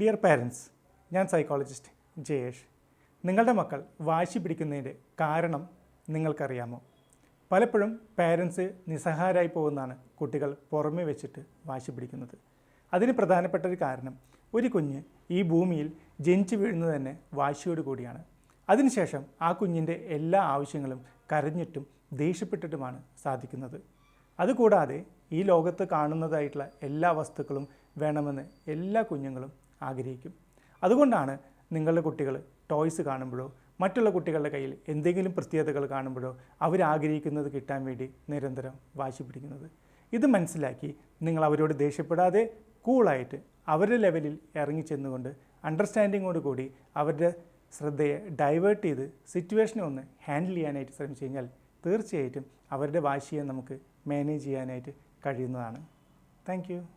Dear parents ഞാൻ psychologist Jayesh. നിങ്ങളുടെ മക്കൾ വാശി പിടിക്കുന്നതിന്റെ കാരണം നിങ്ങൾക്കറിയാമോ? പലപ്പോഴും പാരൻസ് നിസ്സഹാരായി പോകുന്നതാണ് കുട്ടികൾ പുറമെ വെച്ചിട്ട് വാശി പിടിക്കുന്നത്. അതിന് പ്രധാനപ്പെട്ട ഒരു കാരണം ഒരു കുഞ്ഞ് ഈ ഭൂമിയിൽ ജനിച്ചു വീഴുന്നത് തന്നെ വാശിയോട് കൂടിയാണ്. അതിനുശേഷം ആ കുഞ്ഞിന്റെ എല്ലാ ആവശ്യങ്ങളും കരഞ്ഞിട്ടും ദേഷ്യപ്പെട്ടിട്ടുമാണ് സാധിക്കുന്നത്. അതുകൂടാതെ ഈ ലോകത്ത് കാണുന്നതായിട്ടുള്ള എല്ലാ വസ്തുക്കളും വേണമെന്ന് എല്ലാ കുഞ്ഞുങ്ങളും ആഗ്രഹിക്കും. അതുകൊണ്ടാണ് നിങ്ങളുടെ കുട്ടികൾ ടോയ്സ് കാണുമ്പോഴോ മറ്റുള്ള കുട്ടികളുടെ കയ്യിൽ എന്തെങ്കിലും പ്രത്യേകതകൾ കാണുമ്പോഴോ അവരാഗ്രഹിക്കുന്നത് കിട്ടാൻ വേണ്ടി നിരന്തരം വാശി പിടിക്കുന്നത്. ഇത് മനസ്സിലാക്കി നിങ്ങൾ അവരോട് ദേഷ്യപ്പെടാതെ കൂളായിട്ട് അവരുടെ ലെവലിൽ ഇറങ്ങിച്ചെന്നുകൊണ്ട് അണ്ടർസ്റ്റാൻഡിങ്ങോട് കൂടി അവരുടെ ശ്രദ്ധയെ ഡൈവേർട്ട് ചെയ്ത് സിറ്റുവേഷനെ ഒന്ന് ഹാൻഡിൽ ചെയ്യാനായിട്ട് ശ്രമിച്ചു കഴിഞ്ഞാൽ തീർച്ചയായിട്ടും അവരുടെ വാശിയെ നമുക്ക് മാനേജ് ചെയ്യാനായിട്ട് കഴിയുന്നതാണ്. താങ്ക്